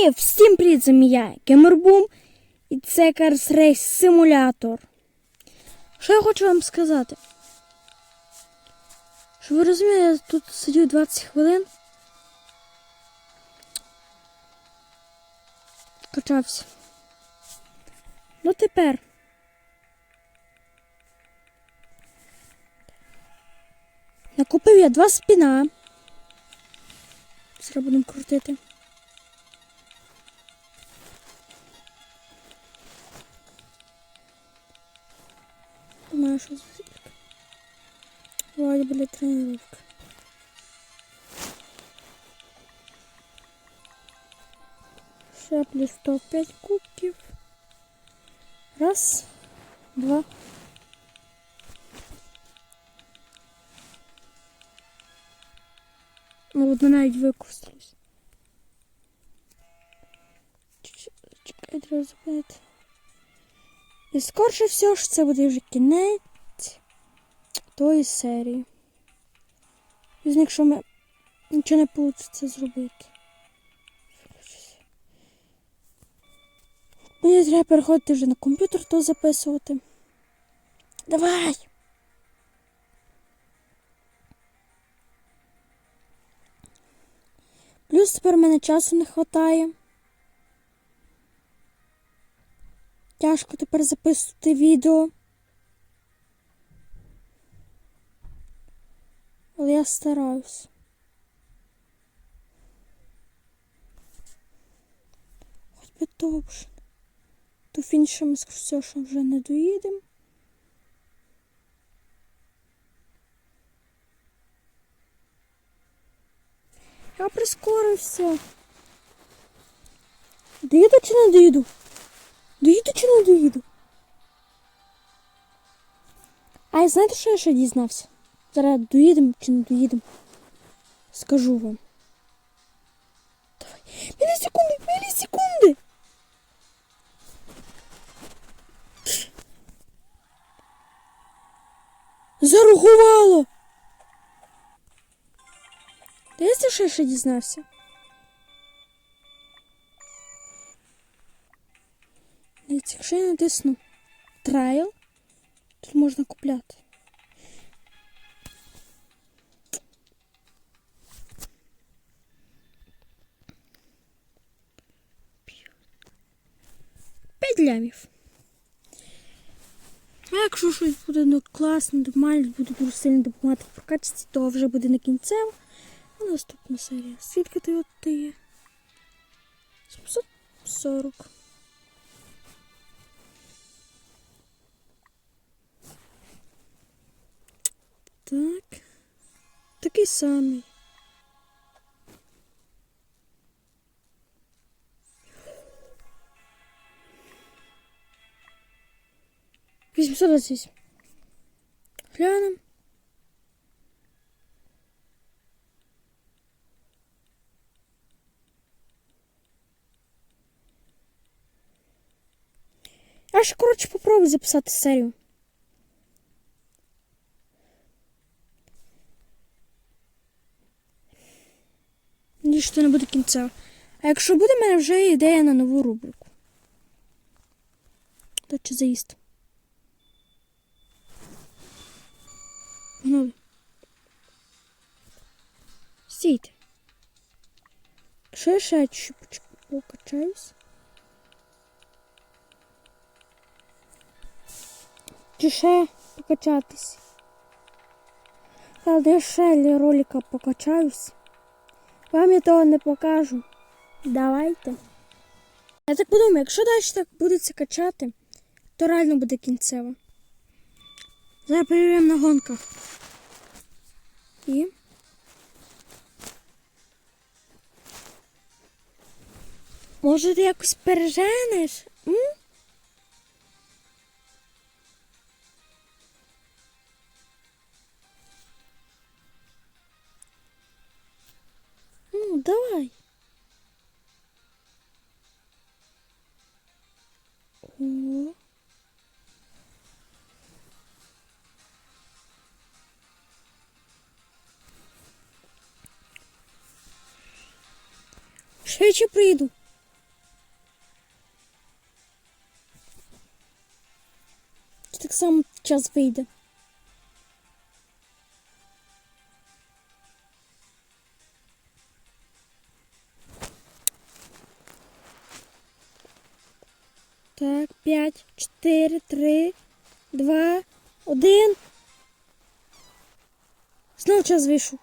І всім привіт, я, Геймербум, і це Cars Race Simulator. Що я хочу вам сказати? Що ви розумієте, я тут сидю 20 хвилин. Качався. Ну тепер. Накупив я два спіна. Зараз будемо крутити. Думаю, що звідки. Вроді були тренировки. Ще плюс 105 кубків. Раз, два. Ну, одна навіть використалась. Чекай, треба зупинити. І скорше всього ж це буде вже кінець тої серії. З якщо ми нічого не вийде зробити. Мені треба переходити вже на комп'ютер то записувати. Давай! Плюс тепер мене часу не вистачає. Тяжко тепер записувати відео. Але я стараюсь. Хоч би довше. До фінішу ми все, що вже не доїдемо. Я прискорився. Доїду чи не доїду? Доїду чи не доїду? А знаєте, що я ще дізнався? Зараз доїдемо чи не доїдемо? Скажу вам. Давай. Мілісекунди, мілісекунди! Зарахувало! Що я ще дізнався? Дивіться, якщо я натисну трайл, тут можна купляти. Лямів. А якщо щось буде ну, класно, нормально, буде дуже сильно допомагати в прокачці, то вже буде на кінцево. А наступна серія. Скільки ти от ти є? 740. Так. Такий самий. Вісімсот двадцять вісім. Глянемо. Я ще, коротше, попробую записати серію. Ніж то не буде кінцево. А якщо буде, в мене вже ідея на нову рубрику. То чи заїзд? Погнали. Стійте. Якщо я ще покачаюсь. Чи ще покачатись? Але я ще для ролика покачаюсь. Вам я того не покажу. Давайте. Я так подумаю, якщо далі так буде це качати, то реально буде кінцево. Зараз перевіримо на гонках. І. Може ти якось переженеш? М? Ну, давай. О. Швидше прийду. Так само час вийде. Так, п'ять, чотири, три, два, один. Знов час вийшов.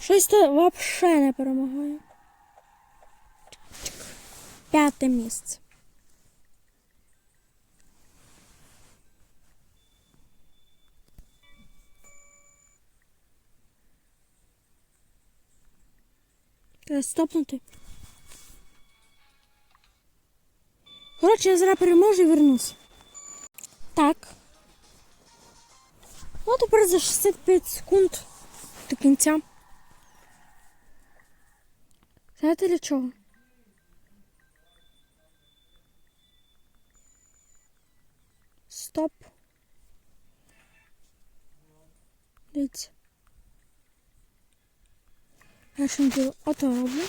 Щось то взагалі не перемагає. П'яте місце. Стопнути. Коротше, я зараз переможу і вернусь. Так. Ну, тепер за 65 секунд до кінця. Знаєте для чого? Стоп. Дивіться. Я роблю? Ото роблю.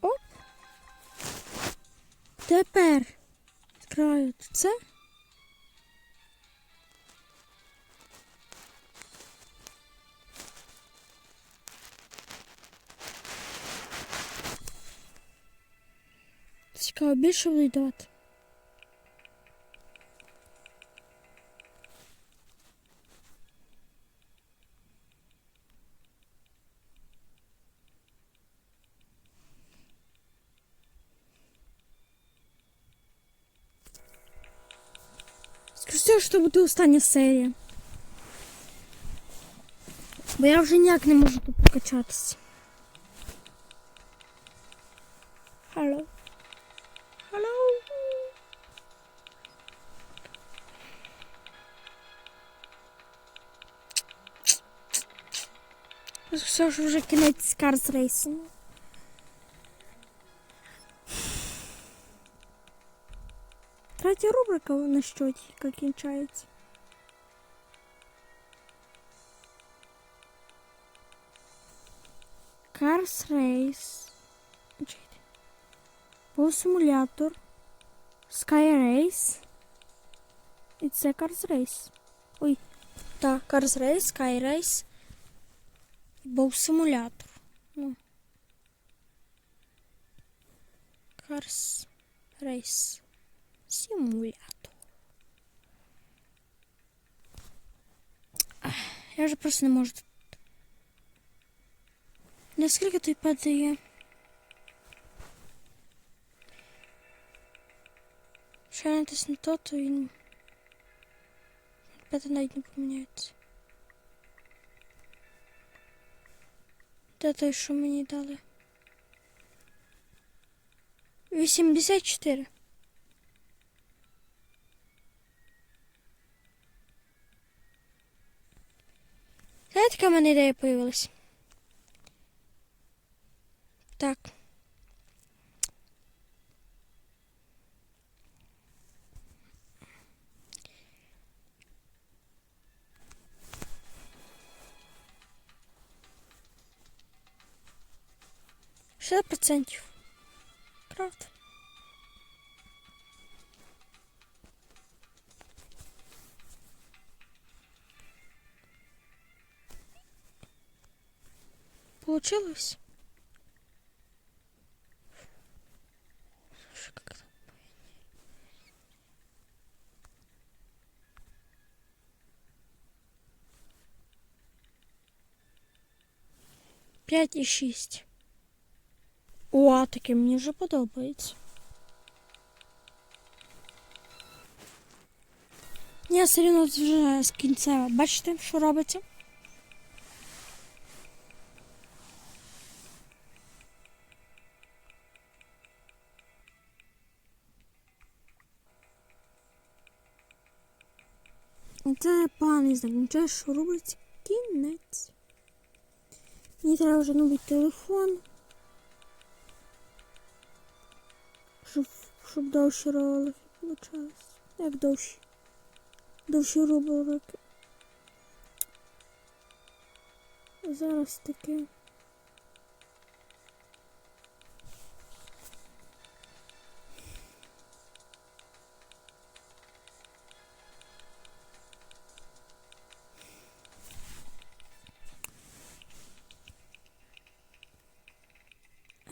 Оп. Тепер відкриваю це. Цікаво, більше будуть давати. Скажи, що буде остання серія. Бо я вже ніяк не можу тут покачатися. Все ж вже кінець Cars Racing. Третя рубрика на счеті, як кінчається. Cars Race. Чекайте. По симулятор. Sky Race. І це Cars Race. Ой. Так, Cars Race, Sky Race. Був симулятор. Ну. Cars Race. Симулятор. Ах, Я вже просто не можу. тут. Наскільки той падає? Якщо я натисну то, то він. П'яти навіть не поміняється. Де той, що мені дали? 84. Знаєте, яка в мене ідея появилась? Так. 60%. Правда. Получилось? Пять и шесть. О, таке мені вже подобається. Я все одно вже з кінцева. Бачите, що робиться? Це поганий знак. Нічого, що робиться кінець. Мені треба вже новий телефон. щоб довше ролик вийшло. Як довше? Довше ролики. Зараз таке.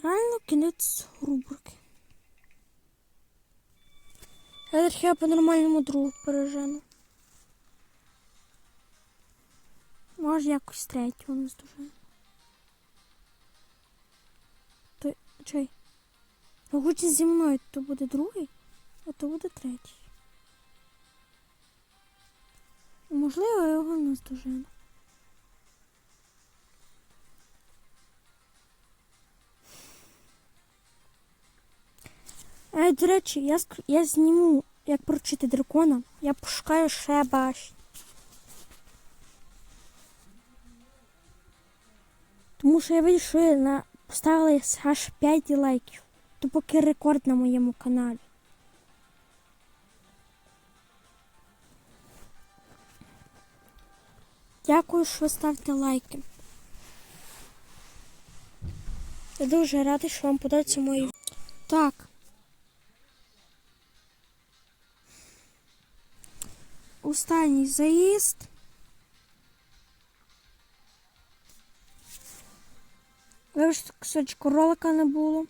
Реально кінець Я по нормальному другу пережену. Може якось третього не здужаю. То чай. Ну, хоч зі мною то буде другий, а то буде третій. Можливо, я його не здожену. Е, до речі, я, я зніму, як прочити дракона. Я пошукаю ще башню. Тому що я бачу, що я на... поставили аж 5 лайків. То поки рекорд на моєму каналі. Дякую, що ви ставите лайки. Я дуже радий, що вам подобаються мої. Так. Останній заїзд. Вибачте, кусочку ролика не було.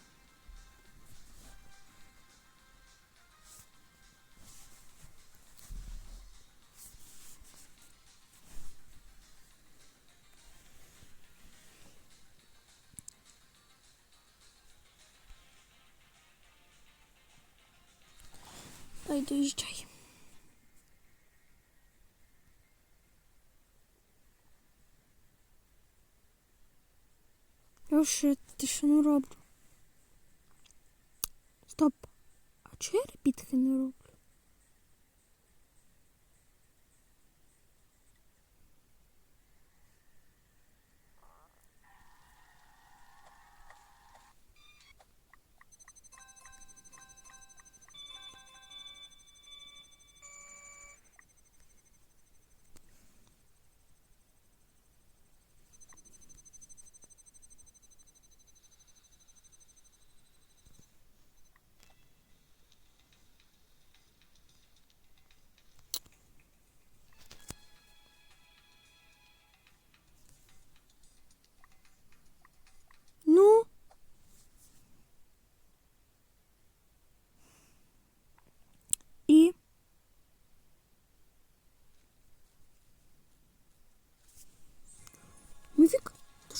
Дай доїжджай. Я вже тишину роблю. Стоп. А чого я репітки не роблю?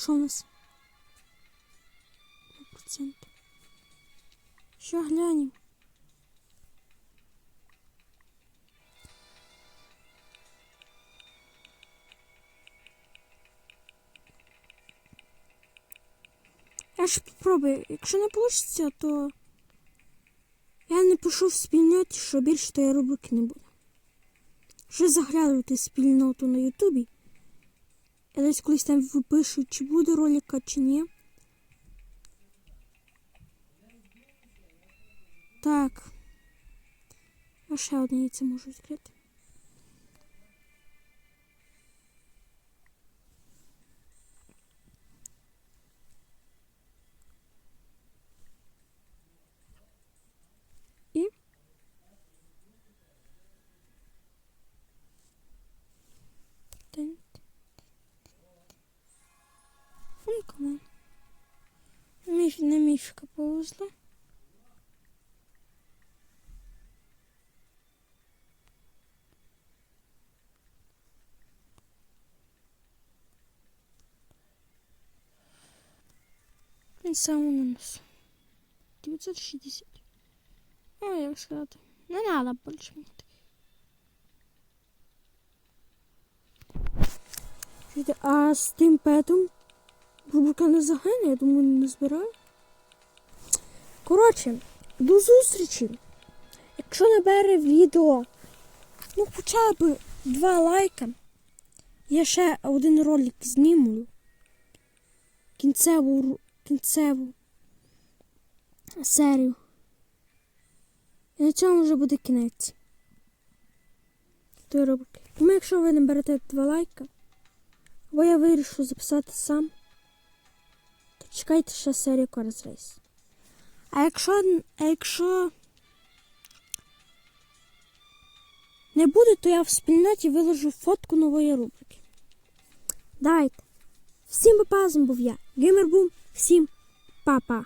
Що у нас? Процент. Що глянем? Я ж попробую. Якщо не вийде, то я не пишу в спільноті, що більше тої рубрики не буде. Що заглядувати спільноту на Ютубі. Я десь колись там випишу, чи буде ролика, чи ні. Так. А ще одне яйце можу відкрити. Він сам на носу. 960. Ой, як сказати. Не надо більше мені. А з тим петом рубрика не загине, я думаю, не збираю. Коротше, до зустрічі. Якщо набере відео, ну хоча б два лайка, я ще один ролик зніму. Кінцеву, кінцеву серію. І на цьому вже буде кінець. Тої рубрики. Тому якщо ви наберете два лайка, або я вирішу записати сам, то чекайте ще серію Cars Race. А якщо, а якщо не буде, то я в спільноті виложу фотку нової рубрики. Давайте. Всім папа, з був я. Геймербум. Всім па-па.